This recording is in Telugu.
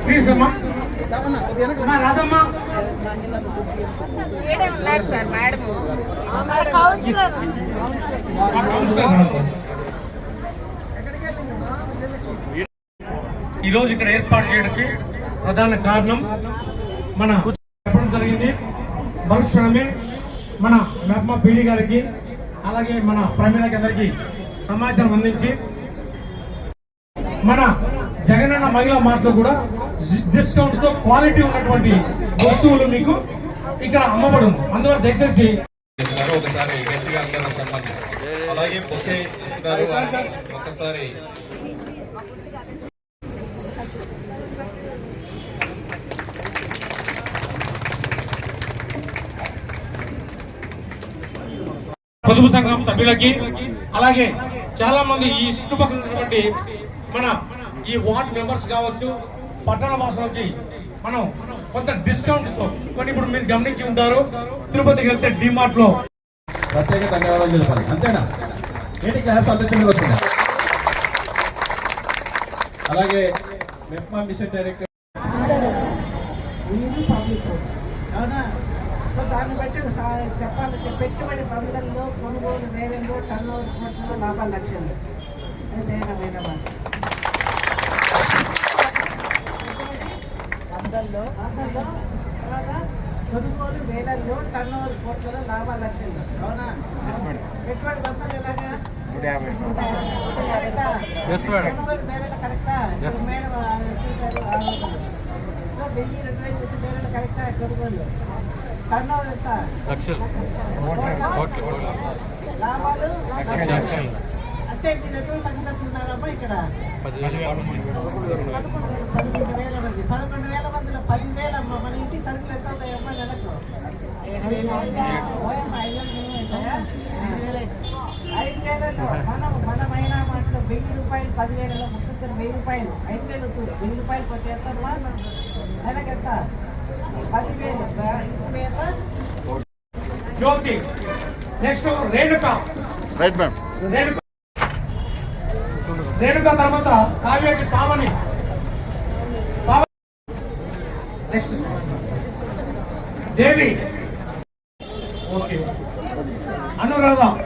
ప్లీజ్ అమ్మా రాదమ్మా ఉన్నారు సార్ మేడం ఈ రోజు ఇక్కడ ఏర్పాటు చేయడానికి ప్రధాన కారణం మన చెప్పడం జరిగింది. మరుక్షణమే మన మెప్మ పీడి గారికి అలాగే మన ప్రమీణకి అందరికి సమాచారం అందించి మన జగనన్న మహిళా మార్ట్లో కూడా డిస్కౌంట్తో క్వాలిటీ ఉన్నటువంటి వస్తువులు మీకు ఇక్కడ అమ్మబడును. అందువల్ల దయచేసి ఇస్తున్నారు ఒకసారి గట్టిగా అందరం సన్మానం అలాగే బొకే ఇస్తున్నారు వారికి ఒకసారి పొదుపు సంఘం సభ్యులకి అలాగే చాలా మంది ఈ చుట్టుపక్కల ఉన్నటువంటి మన ఈ వార్డ్ మెంబర్స్ కావచ్చు పట్టణ వాసులకి మనం కొంత డిస్కౌంట్ కొన్ని ఇప్పుడు మీరు గమనించి ఉంటారు తిరుపతికి వెళ్తే డిమార్ట్లో. ప్రత్యేక ధన్యవాదాలు చెప్పాలి. అంతేనా? ఏంటి క్లాస్ అందించడానికి వచ్చిందా అలాగే మెప్మా మిషన్ డైరెక్టర్. దాన్ని బట్టి చెప్పాలంటే పెట్టుబడి బంధంలో కొనుగోలు వేలంలో కోట్లలో లాభాలు లక్ష్యంలో. అది బంధంలో తర్వాత కొనుగోలు వేలల్లో టర్న్ ఓవర్ కోట్లలో లాభాలు లక్ష్యంలో అవునా? పెట్టుబడి బంధాలు ఎలాగా? నూట యాభై. కరెక్టా? కొనుగోలు కరెక్టా మేడం వెయ్యి రెండు వేలు చేసి కొనుగోలు? టర్న్ ఓవర్ ఎంత లాభాలు? అంటే మీరు ఎటువంటి సంగతున్నారమ్మా ఇక్కడ పదకొండు వేల మంది పదకొండు వేల మందిలో పదివేల అమ్మ మన ఇంటికి సరుకులు ఎంత అవుతాయమ్మా నెలకు ఐదు వేలు అవుతాయా? ఐదు వేలలో మనం మన మైనా మాటలో వెయ్యి రూపాయలు పదివేలలో ముప్పై వెయ్యి రూపాయలు ఐదు వేలు. వెయ్యి రూపాయలు పోతే ఎంత? నెలకు ఎంత పదివేలు Jyothi next Renuka right ma'am Renuka Renuka తర్వాత కావ్యకి పావని. నెక్స్ట్ దేవి. ఓకే